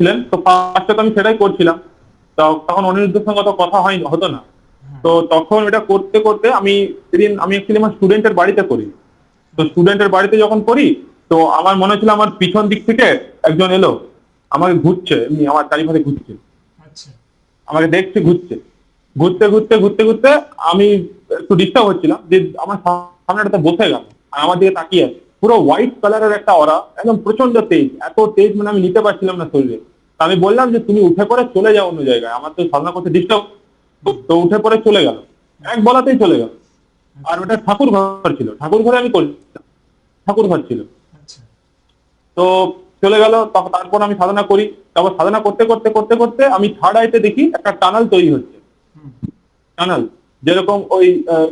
ছিলেন তো ফার্স্টে তো আমি সেটাই করছিলাম। তো তখন অনিরুদ্ধের সঙ্গে অত কথা হয় হতো না। তো তখন এটা করতে করতে আমি সেদিন আমি অ্যাকচুয়ালি আমার স্টুডেন্টের বাড়িতে করি। তো স্টুডেন্টের বাড়িতে যখন করি তো আমার মনে হচ্ছিল আমার পিছন দিক থেকে একজন এলো আমাকে ঘুরছে এমনি আমার চারিপাশে ঘুরছে। আচ্ছা। আমাকে দেখছে ঘুরছে। ঘুরতে ঘুরতে ঘুরতে ঘুরতে আমি একটু ডিস্টার্ব হচ্ছিলাম যে আমার সামনেটাতে বসে গেল আর আমার দিকে তাকিয়ে আছে। পুরো হোয়াইট কালারের একটা অরা একদম প্রচণ্ড তেজ এত তেজ মানে আমি নিতে পারছিলাম না শরীরে। আমি বললাম যে তুমি উঠে পড়ে চলে যাও অন্য জায়গায়। আমার তো সাধনা করতে ডিস্টার্ব তো উঠে পড়ে চলে গেল। এক বলাতেই চলে গেল। আর ওটা ঠাকুর ঘর ছিল। ঠাকুর ঘরে আমি করি ঠাকুর ঘর ছিল। আচ্ছা। তো চলে গেল তারপর আমি সাধনা করি। তারপর সাধনা করতে করতে করতে করতে আমি থার্ড আইতে দেখি একটা টানাল তৈরি হচ্ছে। টানাল। যেরকম ওই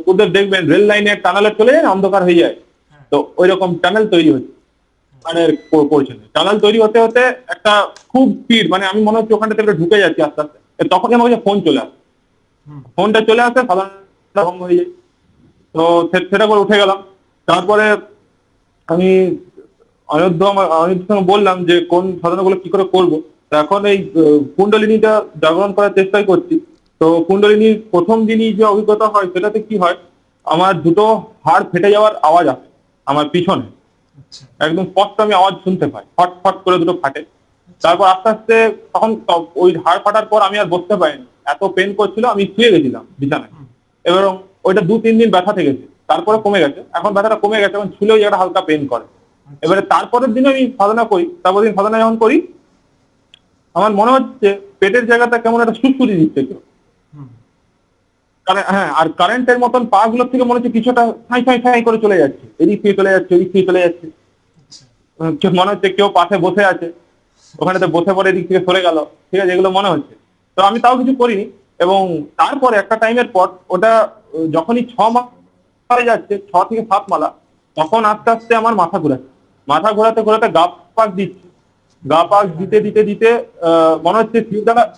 ওদের দেখবেন রেল লাইনে টানালে চলে যায় অন্ধকার হয়ে যায়। হ্যাঁ। তো ওই রকম টানেল তৈরি হচ্ছে। মানে প- পড়ছে টানেল তৈরি হতে হতে একটা খুব স্পিড মানে আমি মনে হচ্ছে ওখানটা থেকে ঢুকে যাচ্ছি আস্তে আস্তে। তখনই আমার কাছে ফোন চলে আসে। ফোনটা চলে আসে সাধারণত ভঙ্গ হয়ে যায়। তো সেটা করে উঠে গেলাম। তারপরে আমি অযোধ্য আমার অযোধ্যার সঙ্গে বললাম যে কোন সাধনাগুলো কি করে করব? এখন এই কুণ্ডলিনীটা জাগরণ করার চেষ্টাই করছি। তো কুণ্ডলিনীর প্রথম দিনই যে অভিজ্ঞতা হয় সেটাতে কি হয়? আমার দুটো হাড় ফেটে যাওয়ার আওয়াজ আসে আমার পিছনে। একদম স্পষ্ট আমি আওয়াজ শুনতে পাই। ফট ফট করে দুটো ফাটে। তারপর আস্তে আস্তে তখন ওই হাড় ফাটার পর আমি আর বসতে পারিনি। এত পেন করছিল আমি শুয়ে গেছিলাম বিছানায়। এবার ওইটা দু তিন দিন ব্যথা থেকেছে। তারপরে কমে গেছে। এখন ব্যথাটা কমে গেছে এখন ছুলেও একটা হালকা পেন করে। এবারে তারপরের দিনে আমি সাধনা করি। তারপর দিন সাধনা যখন করি আমার মনে হচ্ছে পেটের জায়গাটা কেমন একটা সুসুরি দিচ্ছে কেউ। হ্যাঁ আর কারেন্টের মতন পা গুলোর থেকে মনে হচ্ছে কিছুটা ছাই ছাই ছাই করে চলে যাচ্ছে। এদিক থেকে চলে যাচ্ছে ওদিক থেকে চলে যাচ্ছে। আচ্ছা। মনে হচ্ছে কেউ পাশে বসে আছে। ওখানে তো বসে পড়ে এদিক থেকে সরে গেল। ঠিক আছে এগুলো মনে হচ্ছে। তো আমি তাও কিছু করিনি। এবং তারপরে একটা টাইমের পর ওটা যখনই ছ মাস হয়ে যাচ্ছে ছ থেকে সাত মালা তখন আস্তে আস্তে আমার মাথা ঘোরাচ্ছে। মাথা ঘোরাতে ঘোরাতে গা পাক দিচ্ছে। গা পাক দিতে দিতে দিতে আহ, মনে হচ্ছে হ্যাঁ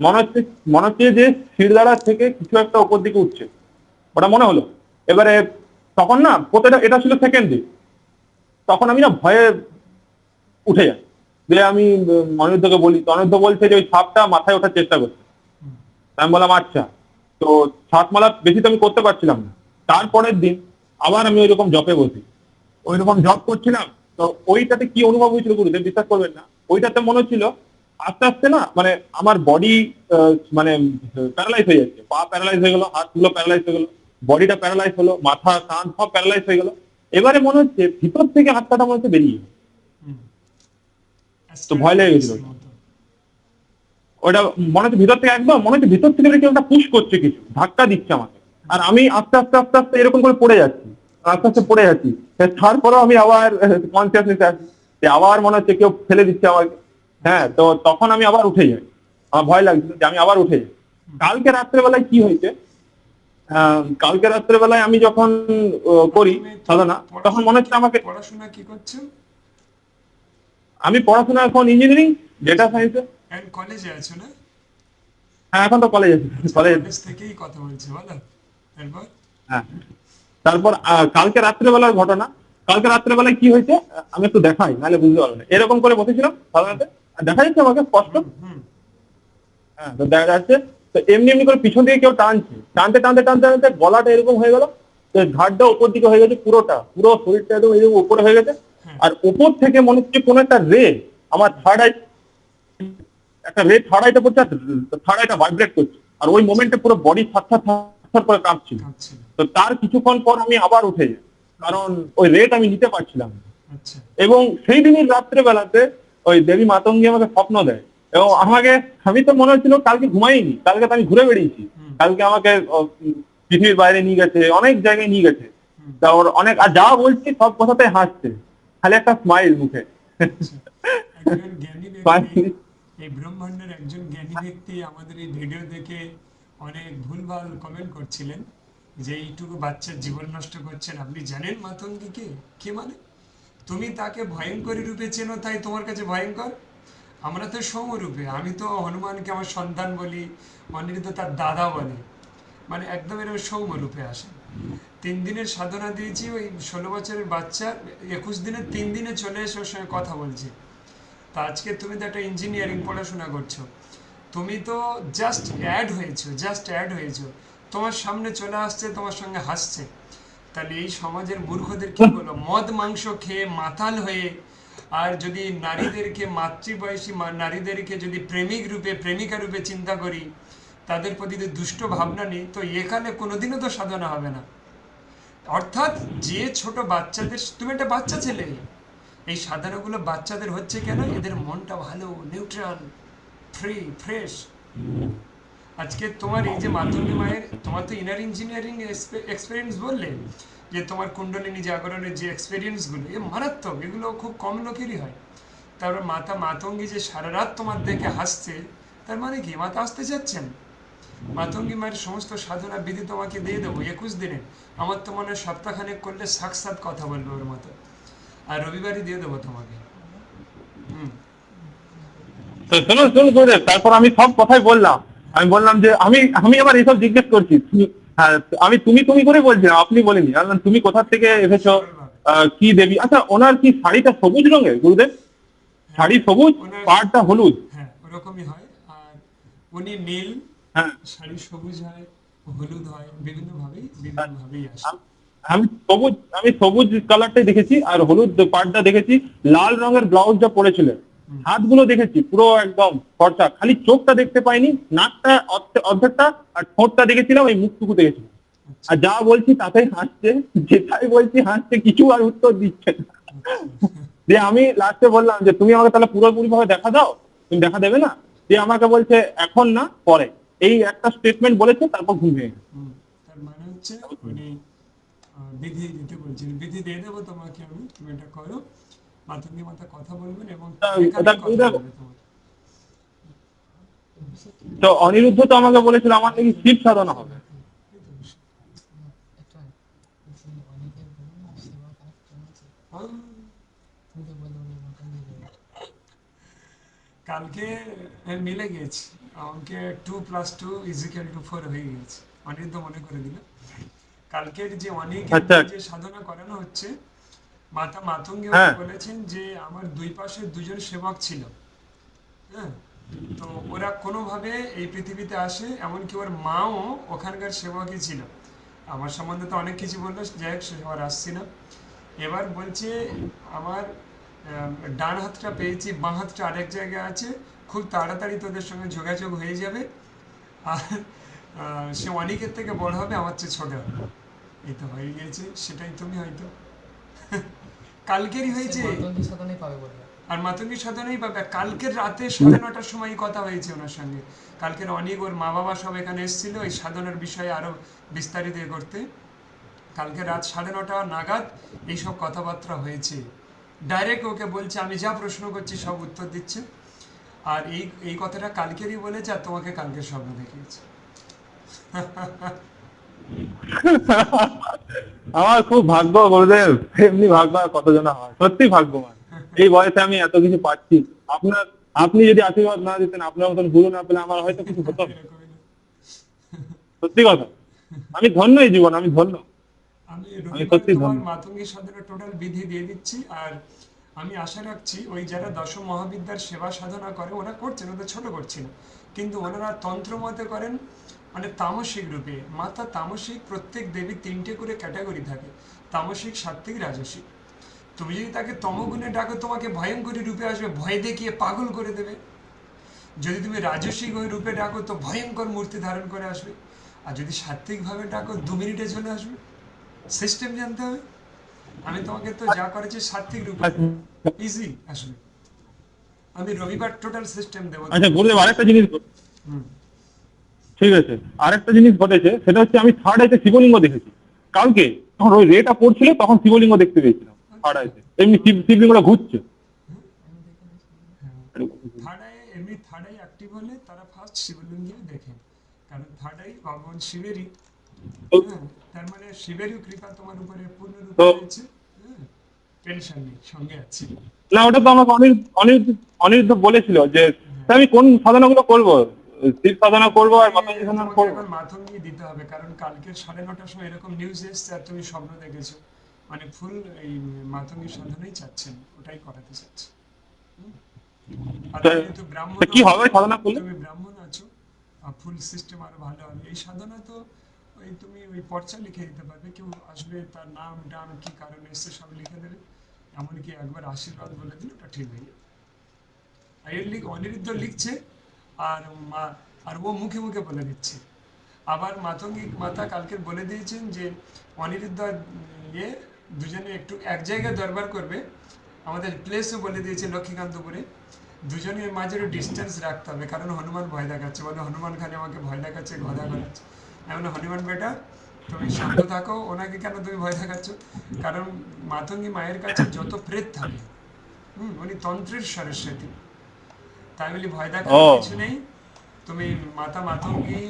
মনে হচ্ছে যে শিরদাঁড়া থেকে কিছু একটা ওপর দিকে উঠছে। ওটা মনে হলো। এবারে তখন না প্রতিটা এটা ছিল সেকেন্ড ডে তখন আমি না ভয়ে উঠে যাই। যে আমি, অনিরুদ্ধকে বলি, তো অনিরুদ্ধ বলছে যে ওই সাপটা মাথায় ওঠার চেষ্টা করছে। আমি বললাম আচ্ছা। তো সাতমালা বেশি তো আমি করতে পারছিলাম না। তারপরের দিন আবার আমি ওইরকম জপে বসি। ওই রকম জব করছিলাম, তো ওইটাতে কি অনুভব হয়েছিল গুরুদেব? বিশ্বাস করবেন না। ওইটাতে মনে হচ্ছিল আস্তে আস্তে না মানে আমার বডি মানে প্যারালাইজ হয়ে যাচ্ছে। পা প্যারালাইজ হয়ে গেল, হাতগুলো প্যারালাইজ হয়ে গেলো বডিটা প্যারালাইজ হলো, মাথা, কান সব প্যারালাইজ হয়ে গেলো। এবারে মনে হচ্ছে ভিতর থেকে হাতটা মনে হচ্ছে বেরিয়ে তো ভয় লেগে গেছিল। ওটা মনে হচ্ছে ভিতর থেকে একদম, মনে হচ্ছে ভিতর থেকে কেউ একটা পুশ করছে কিছু, ধাক্কা দিচ্ছে আমাকে। আর আমি আস্তে আস্তে আস্তে আস্তে এরকম করে পড়ে যাচ্ছি, আস্তে আস্তে পড়ে যাচ্ছি। তারপরেও আমি আবার কনসিয়াসনেস আছি। আবার মনে হচ্ছে কেউ ফেলে দিচ্ছে আমাকে। হ্যাঁ তো তখন আমি আবার উঠে যাই। আমার ভয় লাগছিল যে আমি আবার উঠে যাই। কালকে রাত্রেবেলায় কি হয়েছে? কালকে রাত্রেবেলায় আমি যখন করি সাধনা তখন মনে হচ্ছে আমাকে পড়াশোনা কি করছ আমি পড়াশোনা এখন ইঞ্জিনিয়ারিং ডেটা সায়েন্সে এন্ড কলেজে আছো না? হ্যাঁ এখন তো কলেজ আছি। কলেজ কলেজ থেকেই কথা বলছি বলো। এরপর হ্যাঁ। তারপর কালকে রাত্রেবেলার ঘটনা। কালকে রাত্রেবেলায় কি হয়েছে? আমি একটু দেখাই নাহলে বুঝতে পারবে না। এরকম করে বসেছিলাম সাধারণত দেখা যাচ্ছে আমাকে স্পষ্ট? হ্যাঁ তো দেখা যাচ্ছে তো এমনি এমনি করে পিছন দিকে কেউ টানছে। টানতে টানতে টানতে টানতে গলাটা এরকম হয়ে গেল তো ঘাটটা উপর দিকে হয়ে গেছে পুরোটা পুরো শরীরটা একদম এরকম উপরে হয়ে গেছে। আর উপর থেকে মনে হচ্ছে কোনো একটা রে আমার থার্ড আই একটা রে থার্ড আইটা পড়ছে থার্ড আইটা ভাইব্রেট করছে। আর ওই মোমেন্টে পুরো বডি থার করে কাঁপছিল। কাঁপছিল তো তার কিছুক্ষণ পর আমি আবার উঠে যাই কারণ ওই রেট আমি নিতে পারছিলাম আচ্ছা। এবং সেই দিনের রাত্রে বেলাতে ওই দেবী মাতঙ্গী আমাকে স্বপ্ন দেয়। এবং আমাকে আমি তো মনে হচ্ছিল কালকে ঘুমাইনি কালকে তো আমি ঘুরে বেরিয়েছি কালকে আমাকে পৃথিবীর বাইরে নিয়ে গেছে অনেক জায়গায় নিয়ে গেছে। তারপর অনেক আর যা বলছি সব কথাতে হাসছে। খালি একটা স্মাইল মুখে. এই ব্রহ্মাণ্ডের একজন জ্ঞানী ব্যক্তি আমাদের এই ভিডিও দেখে অনেক ভুলভাল কমেন্ট করছিলেন যে এইটুকু বাচ্চার জীবন নষ্ট করছেন। আপনি জানেন মাতঙ্গীকে? কে মানে? তুমি তাকে ভয়ঙ্করী রূপে চেনো, তাই তোমার কাছে ভয়ঙ্কর? আমরা তো সৌমরূপে আমি তো হনুমানকে আমার সন্তান বলি, অনিরুদ্ধ তার দাদা বলে। মানে একদম এরকম সৌমরূপে আসে। তিন দিনের সাধনা দিয়েছি, ওই ষোলো বছরের বাচ্চা, একুশ দিনের তিন দিনে চলে এসে ওর সঙ্গে কথা বলছে। তা আজকে তুমি তো একটা ইঞ্জিনিয়ারিং পড়াশোনা করছ। তুমি তো জাস্ট অ্যাড হয়েছো জাস্ট অ্যাড হয়েছো। তোমার সামনে চলে আসছে, তোমার সঙ্গে হাসছে। তাহলে এই সমাজের মূর্খদের কি বলো মদ, মাংস খেয়ে মাতাল হয়ে আর যদি নারীদেরকে, মাতৃবয়সী নারীদেরকে যদি প্রেমিক রূপে, প্রেমিকা রূপে চিন্তা করি, তাদের প্রতি যদি দুষ্ট ভাবনা নেই, তো এখানে কোনোদিনও তো সাধনা হবে না। অর্থাৎ যে ছোট বাচ্চাদের, তুমি একটা বাচ্চা ছেলে, এই সাধনাগুলো বাচ্চাদের হচ্ছে কেন? এদের মনটা ভালো নিউট্রাল ফ্রি ফ্রেশ আজকে তোমার এই যে মাধ্যমিক মায়ের, তোমার তো ইনার ইঞ্জিনিয়ারিং এক্সপিরিয়েন্স বললে, যে তোমার কুণ্ডলিনী জাগরণের যে এক্সপিরিয়েন্সগুলো এ মারাত্মক, এগুলো খুব কম লোকেরই হয়। তারপর মাতা মাতঙ্গী যে সারা রাত তোমার দেখে হাসছে, তার মানে কি, মাতা আসতে চাচ্ছেন? মাতঙ্গী মায়ের সমস্ত সাধনা বিধি তোমাকে দিয়ে দেবো একুশ দিনে। আমার তো মনে হয় সপ্তাহখানেক করলে সাক্ষাৎ কথা বলবে ওর মতো। আর রবিবারই দিয়ে দেবো তোমাকে। হুম। শুনুন শুনুন, তারপর আমি সব কথাই বললাম। আমি বললাম যে আমি আমি আবার এইসব জিজ্ঞেস করছি হ্যাঁ আমি তুমি তুমি করে বলছিলাম আপনি বলেনি তুমি কোথা থেকে এসেছ? কি দেবী? আচ্ছা ওনার কি শাড়িটা সবুজ রঙের গুরুদেব? শাড়ি সবুজ পাড়টা হলুদ? হ্যাঁ ওরকমই হয়। আর উনি নীল হ্যাঁ। শাড়ি সবুজ হয় হলুদ হয় বিভিন্ন ভাবেই বিভিন্ন ভাবেই আসে। আমি সবুজ আমি সবুজ কালারটাই দেখেছি আর হলুদ পাড়টা দেখেছি লাল রঙের ব্লাউজটা পরেছিলেন হাতগুলো দেখেছি পুরো একদম ফর্সা। খালি চোখটা দেখতে পাইনি নাকটা অর্ধেকটা আর ঠোঁটটা দেখেছিলাম এই মুখটুকু দেখেছিলাম। আর যা বলছি তাতেই হাসছে যেটাই বলছি হাসছে কিছু আর উত্তর দিচ্ছে না। দিয়ে আমি লাস্টে বললাম যে তুমি আমাকে তাহলে পুরোপুরি ভাবে দেখা দাও? তুমি দেখা দেবে না? দিয়ে আমাকে বলছে এখন না পরে। এই একটা স্টেটমেন্ট বলেছে তারপর ঘুম ভেঙে। তার মানে হচ্ছে উনি বিধি দিতে বলছেন বিধি দিয়ে দেবো তোমাকে আমি তুমি এটা করো। মাতা কথা বলবেন এবং তা- অনিরুদ্ধ তো আমাকে বলেছিল আমার নাকি শিব সাধনা হবে। কালকে মিলে গেছি আমাকে two plus two equal to four হয়ে গেছে অনিরুদ্ধ মনে করে দিল। কালকের যে অনেক আচ্ছা। যে সাধনা করানো হচ্ছে মাতা মাতঙ্গী হ্যাঁ। বলেছেন যে আমার দুই পাশে দুজন সেবক ছিল। হ্যাঁ? তো ওরা কোনোভাবে এই পৃথিবীতে আসে এমনকি ওর মাও ওখানকার সেবকই ছিল। আমার সম্বন্ধে তো অনেক কিছু বলল যাই হোক সে আর আসছি না। এবার বলছে আমার ডান হাতটা পেয়েছি বাঁ হাতটা আরেক জায়গায় আছে খুব তাড়াতাড়ি তোদের সঙ্গে যোগাযোগ হয়ে যাবে। আর সে অনেকের থেকে বড় হবে আমার চেয়ে ছোট হবে। এই তো হয়ে গেছে সেটাই তুমি হয়তো। কালকেরই হয়েছে। আর মাতঙ্গী সাধনেই পাবে। কালকের রাতে সাড়ে নটার সময় কথা হয়েছে ওনার সঙ্গে। কালকের অনেক ওর মা বাবা সব এখানে এসেছিল। এই সাধনার বিষয়ে আরও বিস্তারিত করতে। কালকে রাত সাড়ে নটা নাগাদ এইসব কথাবার্তা হয়েছে। ডাইরেক্ট ওকে বলছে আমি যা প্রশ্ন করছি সব উত্তর দিচ্ছে। আর এই এই কথাটা কালকেরই বলেছে আর তোমাকে কালকে স্বপ্ন দেখিয়েছে। আমার খুব ভাগ্য গুরুদেব এমনি ভাগ্য আর কতজন হয়? সত্যি ভাগ্যবান। এই বয়সে আমি এত কিছু পাচ্ছি। আপনার আপনি যদি আশীর্বাদ না দিতেন আপনার মতন গুরু না পেলে আমার হয়তো কিছু হতো। সত্যি কথা। আমি ধন্য এই জীবন আমি ধন্য। আমি সত্যি ধন্য। মাতঙ্গী সাধনা টোটাল বিধি দিয়ে দিচ্ছি। আর আমি আশা রাখছি ওই যারা দশম মহাবিদ্যার সেবা সাধনা করে ওরা করছেন ওদের ছোট করছি না। কিন্তু ওনারা তন্ত্র মতে করেন। মানে তামসিক রূপে। মাতা তামসিক প্রত্যেক দেবী তিনটে করে ক্যাটাগরি থাকে। তামসিক সাত্বিক রাজসিক। তুমি যদি তাকে তমগুণে ডাকো তোমাকে ভয়ঙ্করী রূপে আসবে ভয় দেখিয়ে পাগল করে দেবে। যদি তুমি রাজস্বিক ওই রূপে ডাকো তো ভয়ঙ্কর মূর্তি ধারণ করে আসবে। আর যদি সাত্বিকভাবে ডাকো দু মিনিটে চলে আসবে। সিস্টেম জানতে হবে। আমি তোমাকে তো যা করেছি সাত্বিক রূপে। ইজি আসবে। আমি রবিবার টোটাল সিস্টেম দেবো। আচ্ছা গুরুদেব আরেকটা জিনিস হুম। ঠিক আছে। আরেকটা জিনিস ঘটেছে সেটা হচ্ছে আমি থার্ড আইতে শিবলিঙ্গ দেখেছি। কালকে তখন ওই রেটা পড়ছিল তখন শিবলিঙ্গ দেখতে পেয়েছিলাম থার্ড আইতে এমনি শিব শিবলিঙ্গটা ঘুরছে। থার্ড আই এমনি থার্ড আই অ্যাক্টিভ হলে তারা ফার্স্ট শিবলিঙ্গে দেখেন কারণ থার্ড আই ভগবান শিবেরই। হ্যাঁ, তার মানে শিবেরই কৃপা তোমার উপরে পূর্ণরূপে তো- হ্যাঁ টেনশন নেই সঙ্গে আছি। না ওটা তো আমাকে অনির অনিরুদ্ধ অনিরুদ্ধ বলেছিল যে আমি কোন সাধনাগুলো করব? শিব সাধনা করব আর মাতাজি সাধনা করব। এখন মাথঙ্গি দিতে হবে কারণ কালকে সাড়ে নটার সময় এরকম নিউজ এসছে আর তুমি স্বপ্ন দেখেছ। মানে ফুল এই মাতঙ্গি সাধনাই চাচ্ছেন ওটাই করাতে চাচ্ছে হুম? আর তা- তুমি তো ব্রাহ্মণ তা কি হবে সাধনা করলে? তুমি ব্রাহ্মণ আছো ফুল সিস্টেম আরও ভালো হবে। এই সাধনা তো ওই তুমি ওই পর্চা লিখে দিতে পারবে কেউ আসবে তার নাম ডাম কি কারণে এসছে সব লিখে দেবে। এমনকি একবার আশীর্বাদ বলে দিলে ওটা ঠিক হয়ে যাবে। আর এর লিখ অনিরুদ্ধ লিখছে আর মা, আর ও মুখে মুখে বলে দিচ্ছে। আবার মাতঙ্গিক মাতা কালকে বলে দিয়েছেন যে, অনিরুদ্ধ ইয়ে দুজনে একটু এক জায়গায় দরবার করবে। আমাদের প্লেসও বলে দিয়েছে লক্ষ্মীকান্তপুরে। দুজনের মাঝে ডিস্টেন্স রাখতে হবে, কারণ হনুমান ভয় দেখাচ্ছে। বলে, হনুমান খালি আমাকে ভয় দেখাচ্ছে গদা করাচ্ছে। এমন হনুমান বেটা, তুমি শান্ত থাকো। ওনাকে কেন তুমি ভয় দেখাচ্ছ? কারণ মাতঙ্গী মায়ের কাছে যত প্রেত থাকে, হুম, উনি তন্ত্রের সরস্বতী। তাই বলি ভয় কিছু নেই। তুমি মাতা মাতঙ্গী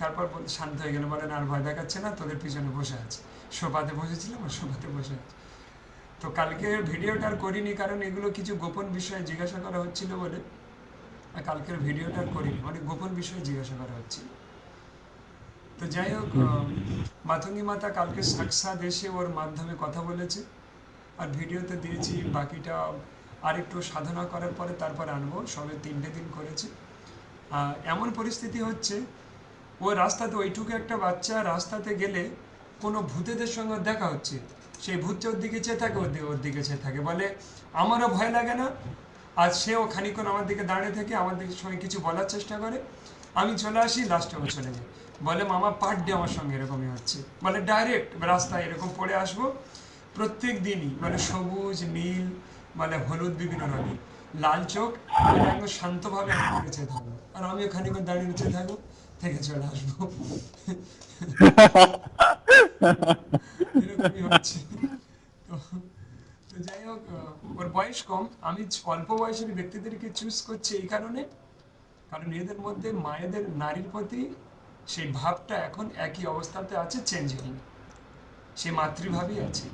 তারপর শান্ত হয়ে গেল বলেন আর ভয় দেখাচ্ছে না তোদের পিছনে বসে আছে। সোফাতে বসেছিলাম আর সোফাতে বসে আছে। তো কালকের ভিডিওটা আর করিনি কারণ এগুলো কিছু গোপন বিষয়ে জিজ্ঞাসা করা হচ্ছিল বলে। কালকের ভিডিওটা আর করিনি অনেক গোপন বিষয়ে জিজ্ঞাসা করা হচ্ছিল। তো যাই হোক মাতঙ্গী মাতা কালকে ওর মাধ্যমে কথা বলেছে। আর ভিডিওতে দিয়েছি বাকিটা আর একটু সাধনা করার পরে তারপর আনব, সবে তিনটে দিন করেছে। এমন পরিস্থিতি হচ্ছে, ও রাস্তাতে ওইটুকু একটা বাচ্চা রাস্তাতে গেলে কোনো ভূতেদের সঙ্গে দেখা হচ্ছে। সেই ভূতটা ওর দিকে চেয়ে থাকে, ওর দিকে ওর দিকে চেয়ে থাকে। বলে আমারও ভয় লাগে না আর সেও খানিক্ষণ আমার দিকে দাঁড়িয়ে থেকে আমার দিকে সঙ্গে কিছু বলার চেষ্টা করে, আমি চলে আসি লাস্টে ও চলে যায়। বলে, মামা পার ডে আমার সঙ্গে এরকমই হচ্ছে। বলে, ডাইরেক্ট রাস্তায় এরকম পড়ে আসব, প্রত্যেক দিনই। মানে সবুজ, নীল মানে হলুদ বিভিন্ন রঙের। লাল চোখ, একদম শান্তভাবে দিকে থাকব। আর আমিও খানিক্ষণ দাঁড়িয়ে চেয়ে থাকব, থেকে চলে আসব। এরকমই হচ্ছে। তো যাই হোক ওর বয়স কম। আমি অল্প বয়সের ব্যক্তিদেরকে চুজ করছি এই কারণে। কারণ এদের মধ্যে মায়েদের নারীর প্রতি সেই ভাবটা এখন একই অবস্থাতে আছে চেঞ্জ হয়নি। সে মাতৃভাবই আছে।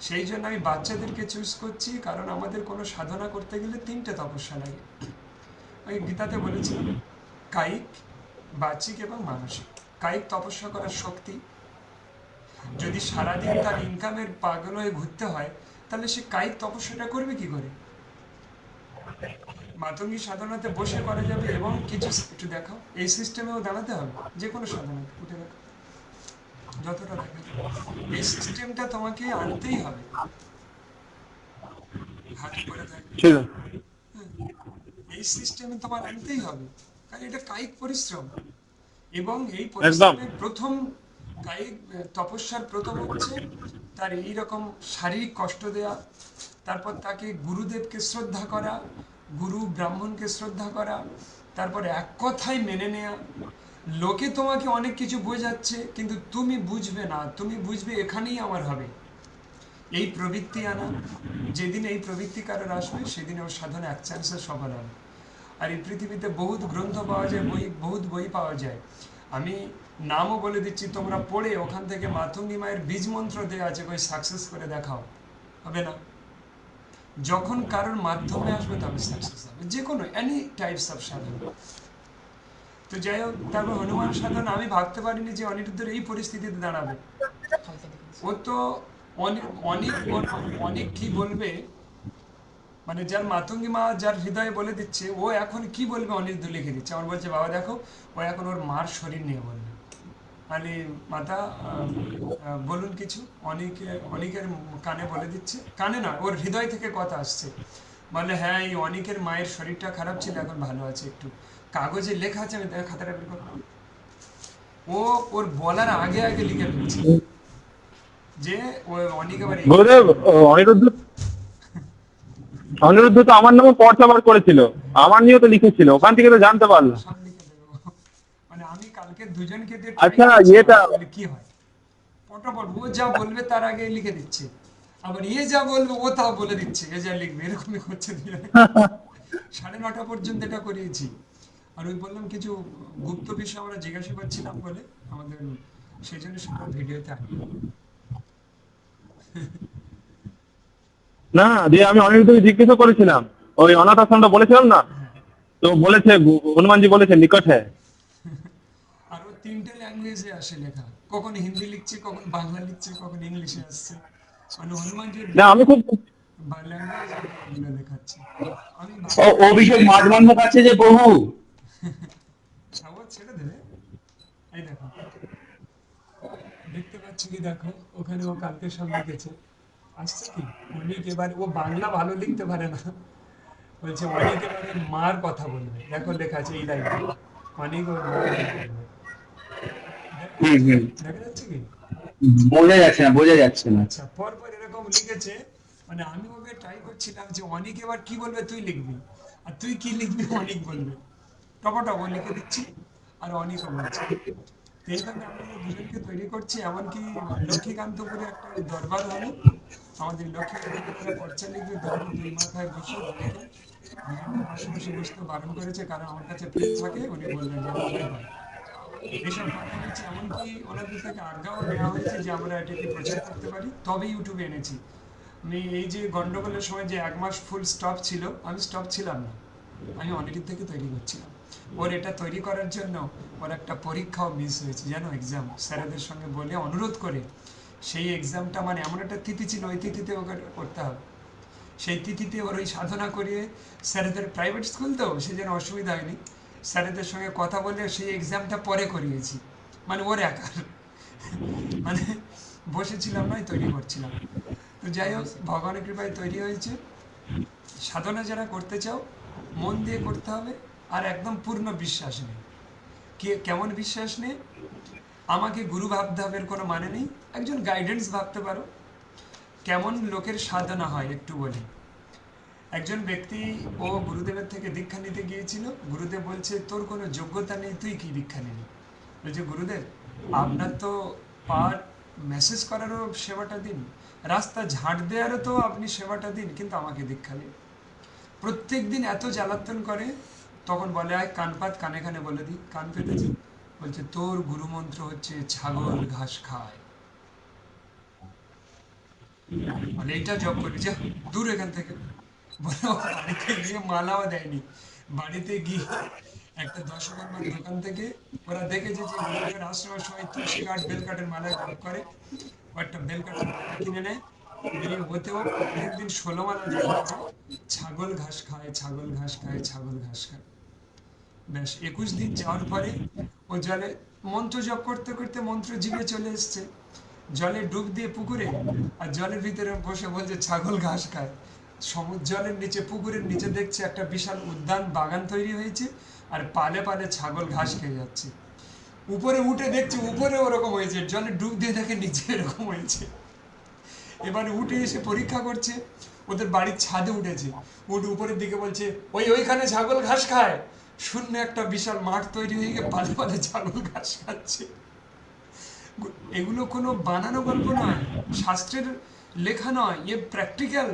সেই জন্য আমি বাচ্চাদেরকে চুজ করছি, কারণ আমাদের কোনো সাধনা করতে গেলে তিনটে তপস্যা লাগে। ওই গীতাতে বলেছিলাম, কায়িক, বাচিক এবং মানসিক। কায়িক তপস্যা করার শক্তি। যদি সারাদিন তার ইনকামের পাগল হয়ে ঘুরতে হয়, তাহলে সে কায়িক তপস্যাটা করবে কি করে? মাতঙ্গী সাধনাতে বসে করা যাবে এবং কিছু, একটু দেখাও, এই সিস্টেমেও দাঁড়াতে হবে যে কোনো সাধনাতে, উঠে দেখো যতটা যায়। এই সিস্টেমটা তোমাকে আনতেই হবে। হাত করে থাকবে। এই সিস্টেমে তোমার আনতেই হবে। কারণ এটা কায়িক পরিশ্রম। এবং এই পরিশ্রমের প্রথম কায়িক তপস্যার প্রথম হচ্ছে তার এই রকম শারীরিক কষ্ট দেয়া তারপর তাকে গুরুদেবকে শ্রদ্ধা করা গুরু ব্রাহ্মণকে শ্রদ্ধা করা তারপর এক কথায় মেনে নেয়া লোকে তোমাকে অনেক কিছু বোঝাচ্ছে, কিন্তু তুমি বুঝবে না। তুমি বুঝবে এখানেই আমার হবে। এই প্রবৃত্তি আনা, যেদিন এই প্রবৃত্তি কারোর আসবে, সেদিন ওর সাধনা এক চান্সে সফল হবে। আর এই পৃথিবীতে বহুত গ্রন্থ পাওয়া যায়, বই, বহুত বই পাওয়া যায়। আমি নামও বলে দিচ্ছি, তোমরা পড়ে ওখান থেকে মাতঙ্গী মায়ের বীজ মন্ত্র দেওয়া আছে ওই সাকসেস করে দেখাও। হবে না? যখন কারোর মাধ্যমে আসবে, তবে সাকসেস হবে। যে কোনো এনি টাইপস অফ সাধনা। তো যাই হোক, তারপর হনুমান সাধনা, আমি ভাবতে পারিনি যে অনিরুদ্ধের এই পরিস্থিতিতে দাঁড়াবে। ও তো অনেক অনেক কি বলবে? মানে যার মাতঙ্গী মা যার হৃদয়ে বলে দিচ্ছে, ও এখন কি বলবে অনিরুদ্ধ লিখে দিচ্ছে? আমার বলছে, বাবা দেখো, ও এখন ওর মার শরীর নিয়ে বলবে। মানে মাতা বলুন কিছু। অনেকে, অনেকের কানে বলে দিচ্ছে। কানে না, ওর হৃদয় থেকে কথা আসছে। বলে হ্যাঁ এই অনেকের মায়ের শরীরটা খারাপ ছিল, এখন ভালো আছে একটু। কাগজে লেখা আছে আমি খাতাটা বের করো। ও ওর বলার আগে আগে লিখে ফেলছে। যে ও অনেক আবার অনিরুদ্ধ অনিরুদ্ধ তো আমার নামে পর্চা বার করেছিল। আমার নিয়েও তো লিখেছিল ওখান থেকে তো জানতে পারলাম। মানে আমি কালকে দুজনকে দিয়ে আচ্ছা, করছি, কি হয়? পটাপট ও যা বলবে তার আগে লিখে দিচ্ছে। আবার ইয়ে যা বলবে ও তা বলে দিচ্ছে। এ যা লিখবে এরকমই করছে দিয়ে সাড়ে নটা পর্যন্ত এটা করিয়েছি। আর ওই বললাম কিছু গুপ্ত বিষয় আমরা জিজ্ঞাসা করছিলাম বলে আমাদের সেই জন্য সেটা ভিডিওতে আনি না দিয়ে আমি অনেক অনিরুদ্ধকে জিজ্ঞাসা করেছিলাম। ওই অনাথ আশ্রমটা বলেছিলাম না? তো বলেছে হনুমানজি বলেছে নিকট। হ্যাঁ আর ও তিনটে ল্যাঙ্গুয়েজে আসে লেখা। কখন হিন্দি লিখছে কখন বাংলা লিখছে কখন ইংলিশে আসছে। মানে হনুমানজির না আমি খুব ল্যাঙ্গুয়েজ এগুলো আমি ও অভিষেক মাঝমান আছে যে বহু আবার ছেড়ে দেবে এই দেখো দেখতে কি দেখো ওখানে ও কালকে সব লিখেছে আসছে কি? অনেক এবার ও বাংলা ভালো লিখতে পারে না। বলছে অনেক এবারে মার কথা বলবে। দেখো লেখা আছে এই লাইনে। অনেক ওর মার দেখা যাচ্ছে কি? বোঝা যাচ্ছে না বোঝা যাচ্ছে না। আচ্ছা পরপর এরকম লিখেছে মানে আমি ওকে ট্রাই করছিলাম যে অনেক এবার কি বলবে তুই লিখবি। আর তুই কি লিখবি অনেক বলবে। টপটপ ও লিখে দিচ্ছি আর অনেকও বলছে এইভাবে আমরা দুজনকে তৈরি করছি, এমনকি লক্ষ্মীকান্তপুরে একটা দরবার হবে। আমাদের লক্ষ্মীকান্তপুরে দরবার দুই মাথায় বসে বসতে বারণ করেছে, কারণ আমার কাছে থাকে, উনি বললেন যে হচ্ছে এমনকি ওনাদের থেকে আজ্ঞাও নেওয়া হয়েছে যে আমরা এটাকে প্রচার করতে পারি। তবে ইউটিউবে এনেছি। আমি এই যে গন্ডগোলের সময় যে এক মাস ফুল স্টপ ছিল, আমি স্টপ ছিলাম না। আমি অনেকের থেকে তৈরি করছিলাম। ওর এটা তৈরি করার জন্য ওর একটা পরীক্ষাও মিস হয়েছে, জানো এক্সাম স্যারেদের সঙ্গে বলে অনুরোধ করে। সেই এক্সামটা মানে এমন একটা তিথি ছিল, ওই তিথিতে ওকে করতে হবে। সেই তিথিতে ওর ওই সাধনা করিয়ে স্যারেদের প্রাইভেট স্কুল তো সেই জন্য অসুবিধা হয়নি, স্যারেদের সঙ্গে কথা বলে সেই এক্সামটা পরে করিয়েছি। মানে ওর একার মানে বসেছিলাম নয় তৈরি করছিলাম। তো যাই হোক, ভগবানের কৃপায় তৈরি হয়েছে। সাধনা যারা করতে চাও, মন দিয়ে করতে হবে। আর একদম পূর্ণ বিশ্বাস নেই। কে কেমন বিশ্বাস নেই? আমাকে গুরু এর কোনো মানে নেই? একজন গাইডেন্স ভাবতে পারো। কেমন লোকের সাধনা হয় একটু বলি। একজন ব্যক্তি, ও গুরুদেবের থেকে দীক্ষা নিতে গিয়েছিল। গুরুদেব বলছে, তোর কোনো যোগ্যতা নেই, তুই কি দীক্ষা নিবি বলছে, গুরুদেব, আপনার তো পার মেসেজ করারও সেবাটা দিন। রাস্তা ঝাঁট দেওয়ারও তো আপনি সেবাটা দিন, কিন্তু আমাকে দীক্ষা দিন প্রত্যেক দিন এত জ্বালাতন করে তখন বলে, আয় কানপাত কানে কানে বলে দিই, কান পেতেছি বলছে, তোর গুরুমন্ত্র হচ্ছে, ছাগল ঘাস খায়। এইটা জব যা, দূর এখান থেকে। বাড়িতে গিয়ে মালাও দেয়নি। বাড়িতে গিয়ে একটা দোকান থেকে ওরা দেখেছে যে আশ্রমের সময় তুলসী কাঠ, বেল কাঠের মালা জপ করে। একটা বেল মালা কিনে নেয়। প্রত্যেকদিন ষোলো মালা ছাগল ঘাস খায়, ছাগল ঘাস খায়, ছাগল ঘাস খায়। ব্যাস একুশ দিন যাওয়ার পরে ও জলে মন্ত্র জপ করতে করতে মন্ত্র জিভে চলে এসছে। জলে ডুব দিয়ে পুকুরে আর জলের ভিতরে বসে বলছে, ছাগল ঘাস খায়। সমুদ্র জলের নিচে, পুকুরের নিচে দেখছে একটা বিশাল উদ্যান, বাগান তৈরি হয়েছে আর পালে পালে ছাগল ঘাস খেয়ে যাচ্ছে। উপরে উঠে দেখছে, উপরে ওরকম হয়েছে, জলে ডুব দিয়ে দেখে নিচে এরকম হয়েছে। এবারে উঠে এসে পরীক্ষা করছে, ওদের বাড়ির ছাদে উঠেছে। উঠে উপরের দিকে বলছে, ওই ওইখানে ছাগল ঘাস খায়। শূন্য একটা বিশাল মাঠ তৈরি হয়ে গিয়ে পালে পালে ছাগল ঘাস খাচ্ছে। এগুলো কোনো বানানো গল্প নয়, শাস্ত্রের লেখা নয়, এ প্র্যাকটিক্যাল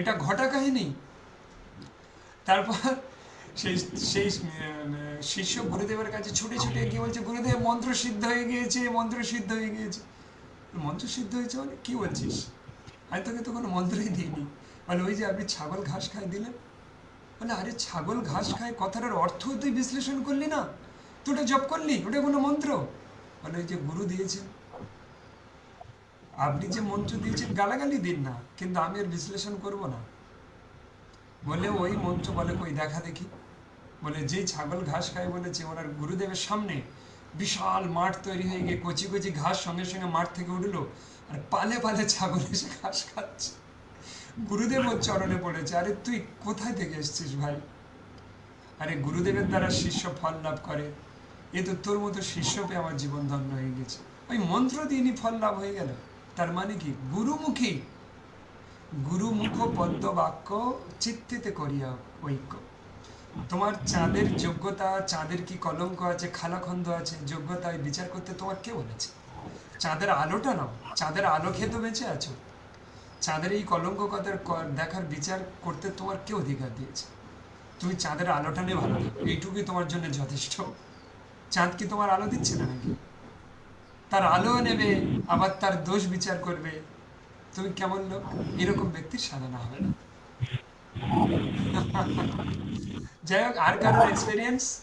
এটা ঘটা কাহিনী। তারপর সেই সেই শিষ্য গুরুদেবের কাছে ছুটে ছুটে গিয়ে বলছে, গুরুদেব, মন্ত্র সিদ্ধ হয়ে গিয়েছে, মন্ত্র সিদ্ধ হয়ে গিয়েছে। মন্ত্র সিদ্ধ হয়েছে মানে কি বলছিস? আমি তোকে তো কোনো মন্ত্রই দিইনি। মানে ওই যে আপনি ছাগল ঘাস খাই দিলেন? মানে আরে, ছাগল ঘাস খায়, কথাটার অর্থ তুই বিশ্লেষণ করলি না? তুই ওটা জপ করলি? ওটা কোনো মন্ত্র? মানে ওই যে গুরু দিয়েছেন। আপনি যে মন্ত্র দিয়েছেন, গালাগালি দিন না, কিন্তু আমি এর বিশ্লেষণ করব না। বলে, ওই মন্ত্র বলে, কই, দেখা দেখি। বলে যে ছাগল ঘাস খায় বলেছে ওনার গুরুদেবের সামনে বিশাল মাঠ তৈরি হয়ে গিয়ে কচি কচি ঘাস সঙ্গে সঙ্গে মাঠ থেকে উঠল, আর পালে পালে ছাগল এসে ঘাস খাচ্ছে। গুরুদেব চরণে পড়েছে। আরে তুই কোথায় থেকে এসেছিস ভাই? আরে গুরুদেবের দ্বারা শিষ্য ফল লাভ করে। এ তো তোর মতো শিষ্য পেয়ে আমার জীবন ধন্য হয়ে গেছে। ওই মন্ত্র দিনই ফল লাভ হয়ে গেল। তার মানে কি? গুরুমুখী। গুরুমুখ পদ্ম বাক্য চিত্তিতে করিয়া ঐক্য। তোমার চাঁদের যোগ্যতা, চাঁদের কি কলঙ্ক আছে, খালাখন্দ আছে, যোগ্যতায় বিচার করতে তোমার কে বলেছে? চাঁদের আলোটা নাও। চাঁদের আলো খেয়ে তো বেঁচে আছো। চাঁদের এই কলঙ্ক কথার দেখার বিচার করতে তোমার কে অধিকার দিয়েছে? তুমি চাঁদের আলোটা নিয়ে ভালো এইটুকুই তোমার জন্য যথেষ্ট। চাঁদ কি তোমার আলো দিচ্ছে না নাকি? তার আলো নেবে, আবার তার দোষ বিচার করবে। তুমি কেমন লোক? এরকম ব্যক্তির সাধনা হবে না। যাই হোক, আর কারোর এক্সপিরিয়েন্স